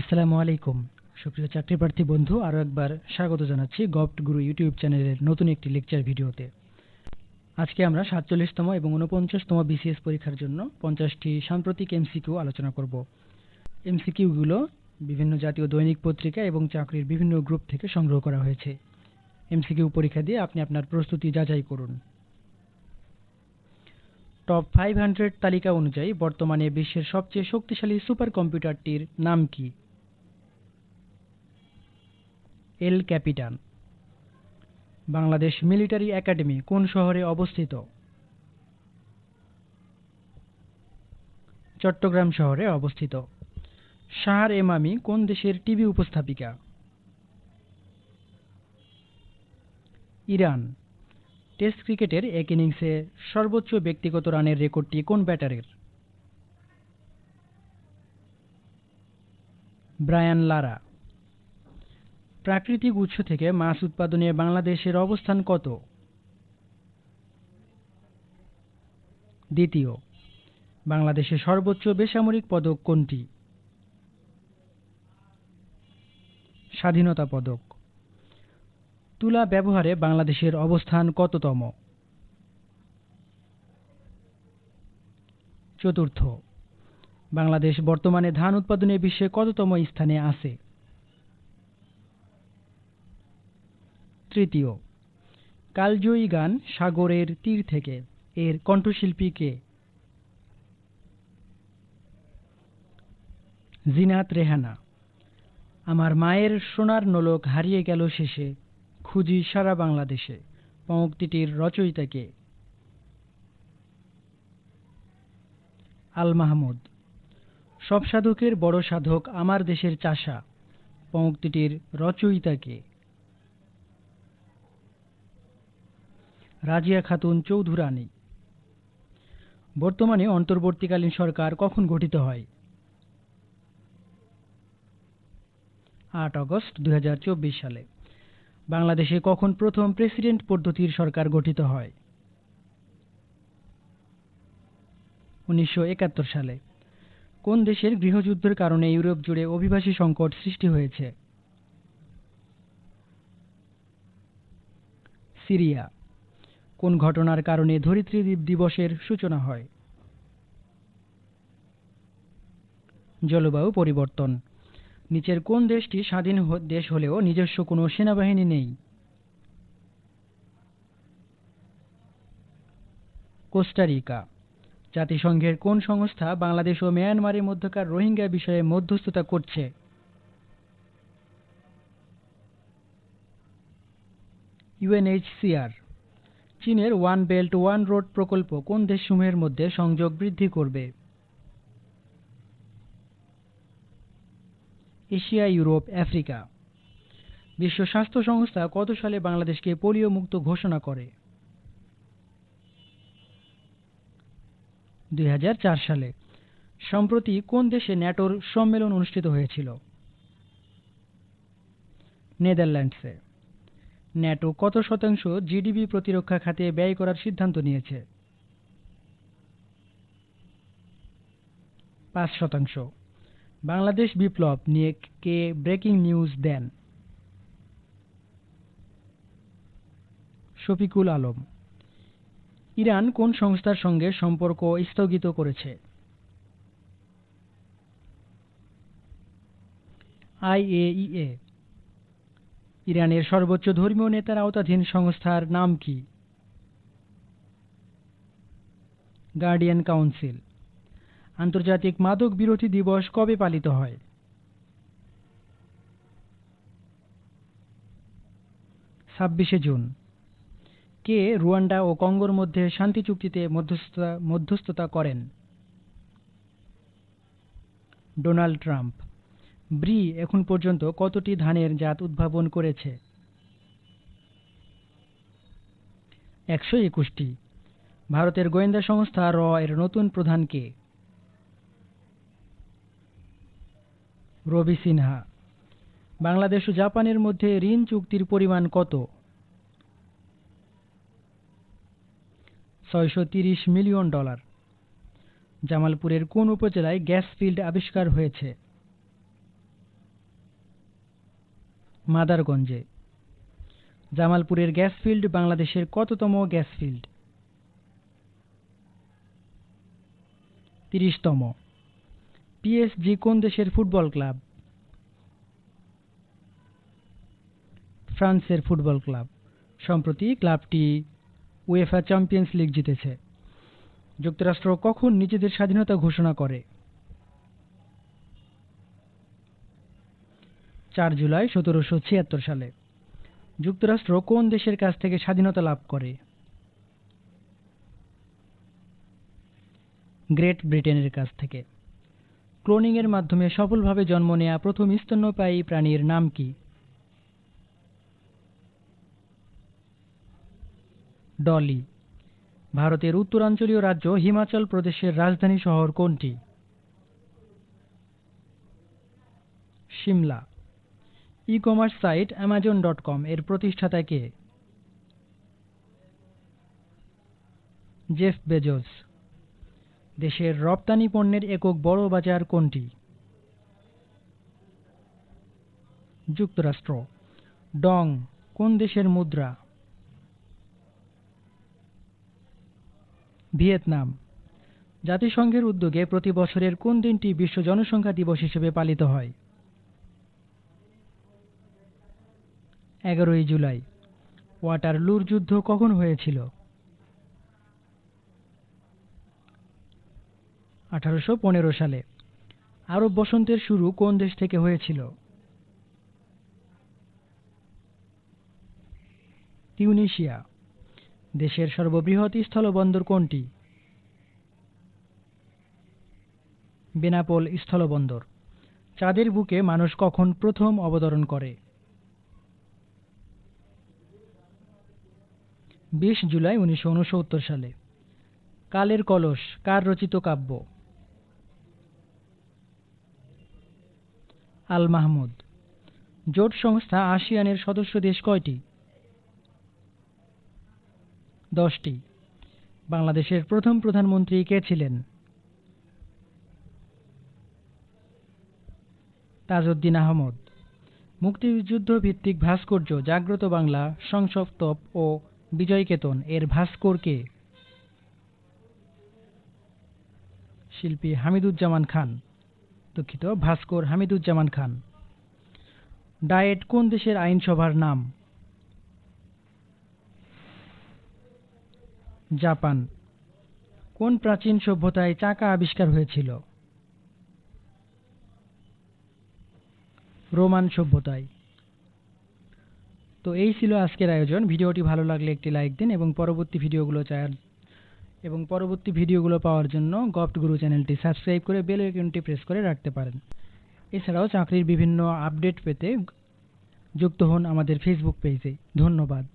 আসসালামু আলাইকুম। সুপ্রিয় চাকরি প্রার্থী বন্ধু আরও একবার স্বাগত জানাচ্ছি গভট গুরু ইউটিউব চ্যানেলের নতুন একটি লেকচার ভিডিওতে। আজকে আমরা সাতচল্লিশতম এবং উনপঞ্চাশতম বিসিএস পরীক্ষার জন্য পঞ্চাশটি সাম্প্রতিক এমসিকিউ আলোচনা করব। এমসিকিউগুলো বিভিন্ন জাতীয় দৈনিক পত্রিকা এবং চাকরির বিভিন্ন গ্রুপ থেকে সংগ্রহ করা হয়েছে। এমসিকিউ পরীক্ষা দিয়ে আপনি আপনার প্রস্তুতি যাচাই করুন। টপ ফাইভ হান্ড্রেড তালিকা অনুযায়ী বর্তমানে বিশ্বের সবচেয়ে শক্তিশালী সুপার কম্পিউটারটির নাম কি? El Capitan. Bangladesh military academy কোন শহরে অবস্থিত? চট্টগ্রাম শহরে অবস্থিত। শাহর এমামি কোন দেশের টিভি উপস্থাপিকা? ইরান। টেস্ট ক্রিকেটের এক ইনিংসে সর্বোচ্চ ব্যক্তিগত রানের রেকর্ডটি কোন ব্যাটারের? Brian Lara. প্রাকৃতিক উৎস থেকে মাছ উৎপাদনে বাংলাদেশের অবস্থান কত? দ্বিতীয়, বাংলাদেশের সর্বোচ্চ বেসামরিক পদক কোনটি? স্বাধীনতা পদক। তুলা ব্যবহারে বাংলাদেশের অবস্থান কততম? চতুর্থ, বাংলাদেশ বর্তমানে ধান উৎপাদনে বিশ্বে কততম স্থানে আছে? তৃতীয়। কালজয়ী গান সাগরের তীর থেকে। এর কণ্ঠশিল্পী কে? জিনাত রেহানা। আমার মায়ের সোনার নোলক হারিয়ে গেল শেষে। খুঁজি সারা বাংলাদেশে। পঙ্ক্তিটির রচয়িতা কে? আল মাহমুদ। সব সাধকের বড় সাধক আমার দেশের চাষা। পঙ্ক্তিটির রচয়িতা কে? রাজিয়া খাতুন চৌধুরানী। বর্তমানে অন্তর্বর্তীকালীন সরকার কখন গঠিত হয়? আট আগস্ট দুই সালে। বাংলাদেশে কখন প্রথম প্রেসিডেন্ট পদ্ধতির সরকার গঠিত হয়? উনিশশো একাত্তর সালে। কোন দেশের গৃহযুদ্ধের কারণে ইউরোপ জুড়ে অভিবাসী সংকট সৃষ্টি হয়েছে? সিরিয়া। কোন ঘটনার কারণে ধরিত্রী দিবসের সূচনা হয়। জলবায়ু পরিবর্তন। নিচের কোন দেশটি স্বাধীন দেশ হলেও নিজস্ব কোনো সেনাবাহিনী নেই? কোস্টারিকা। জাতিসংঘের কোন সংস্থা বাংলাদেশ ও মিয়ানমারের মধ্যকার রোহিঙ্গা বিষয়ে মধ্যস্থতা করছে? ইউএনএইচসিআর। চীনের ওয়ান বেল্ট ওয়ান রোড প্রকল্প কোন দেশসমূহের মধ্যে সংযোগ বৃদ্ধি করবে? Asia, Europe, Africa. বিশ্ব স্বাস্থ্য সংস্থা কত সালে বাংলাদেশকে পোলিও মুক্ত ঘোষণা করে? দুই হাজার চার সালে। সম্প্রতি কোন দেশে ন্যাটোর সম্মেলন অনুষ্ঠিত হয়েছিল? নেদারল্যান্ডসে। ন্যাটো কত শতাংশ জিডিপি প্রতিরক্ষা খাতে ব্যয় করার সিদ্ধান্ত নিয়েছে? পাঁচ শতাংশ। বাংলাদেশ বিপ্লব নিয়ে কে ব্রেকিং নিউজ দেন? শফিকুল আলম। ইরান কোন সংস্থার সঙ্গে সম্পর্ক স্থগিত করেছে? আইএইএ ইরানের সর্বোচ্চ ধর্মীয় নেতার আওতাধীন সংস্থার নাম কি? Guardian Council. আন্তর্জাতিক মাদক বিরোধী দিবস কবে পালিত হয়? ছাব্বিশে জুন। কে রুয়ান্ডা ও কঙ্গোর মধ্যে শান্তি চুক্তিতে মধ্যস্থতা মধ্যস্থতা করেন? Donald Trump. ব্রি এখন পর্যন্ত কতটি ধানের জাত উদ্ভাবন করেছে? একশো একুশটি। ভারতের গোয়েন্দা সংস্থা র এর নতুন প্রধান কে? রবি সিনহা। বাংলাদেশ ও জাপানের মধ্যে ঋণ চুক্তির পরিমাণ কত? ছয়শো মিলিয়ন ডলার। জামালপুরের কোন উপজেলায় গ্যাস ফিল্ড আবিষ্কার হয়েছে? মাদারগঞ্জে। জামালপুরের গ্যাস ফিল্ড বাংলাদেশের কততম গ্যাস ফিল্ড? তিরিশতম। পিএসজি কোন দেশের ফুটবল ক্লাব? ফ্রান্সের ফুটবল ক্লাব। সম্প্রতি ক্লাবটি উয়েফা চ্যাম্পিয়ন্স লিগ জিতেছে। যুক্তরাষ্ট্র কখন নিজেদের স্বাধীনতা ঘোষণা করে? চার জুলাই সতেরোশো ছিয়াত্তর সালে। যুক্তরাষ্ট্র কোন দেশের কাছ থেকে স্বাধীনতা লাভ করে? গ্রেট ব্রিটেনের কাছ থেকে। ক্লোনিংয়ের মাধ্যমে সফলভাবে জন্ম নেয়া প্রথম স্তন্যপায়ী প্রাণীর নাম কি? ডলি। ভারতের উত্তরাঞ্চলীয় রাজ্য হিমাচল প্রদেশের রাজধানী শহর কোনটি? Shimla. E commerce site Amazon dot com এর প্রতিষ্ঠাতা কে? জেফ বেজোস দেশের রপ্তানি পণ্যের একক বড় বাজার কোনটি? যুক্তরাষ্ট্র। ডং, কোন দেশের মুদ্রা? ভিয়েতনাম। জাতিসংঘের উদ্যোগে প্রতি বছরের কোন দিনটি বিশ্ব জনসংখ্যা দিবস হিসেবে পালিত হয়? এগারোই জুলাই। ওয়াটারলুর যুদ্ধ কখন হয়েছিল? আঠারোশো পনেরো সালে। আরব বসন্তের শুরু কোন দেশ থেকে হয়েছিল? তিউনিশিয়া। দেশের সর্ববৃহৎ স্থলবন্দর কোনটি? বেনাপোল স্থলবন্দর। চাঁদের বুকে মানুষ কখন প্রথম অবতরণ করে? বিশ জুলাই উনিশশো উনসত্তর সালে। কালের কলস, কার রচিত কাব্য? আল মাহমুদ। জোট সংস্থা আসিয়ানের সদস্য দেশ কয়টি? দশটি। বাংলাদেশের প্রথম প্রধানমন্ত্রী কে ছিলেন? তাজউদ্দিন আহমদ। মুক্তিযুদ্ধ ভিত্তিক ভাস্কর্য, জাগ্রত বাংলা সংসপ্তপ ও বিজয়কেতন, এর ভাস্কর কে শিল্পী হামিদুজ্জামান খান, দুঃখিত, ভাস্কর হামিদুজ্জামান খান। ডায়েট কোন দেশের আইনসভার নাম? জাপান। কোন প্রাচীন সভ্যতায় চাকা আবিষ্কার হয়েছিল? রোমান সভ্যতায়। তো এই ছিল আজকের আয়োজন। ভিডিওটি ভালো লাগলে একটি লাইক দিন এবং পরবর্তী ভিডিওগুলো চায় এবং পরবর্তী ভিডিওগুলো পাওয়ার জন্য গফট গুরু চ্যানেলটি সাবস্ক্রাইব করে বেল আইকনটি প্রেস করে রাখতে পারেন। এছাড়াও চাকরির বিভিন্ন আপডেট পেতে যুক্ত হন আমাদের ফেসবুক পেজে ধন্যবাদ।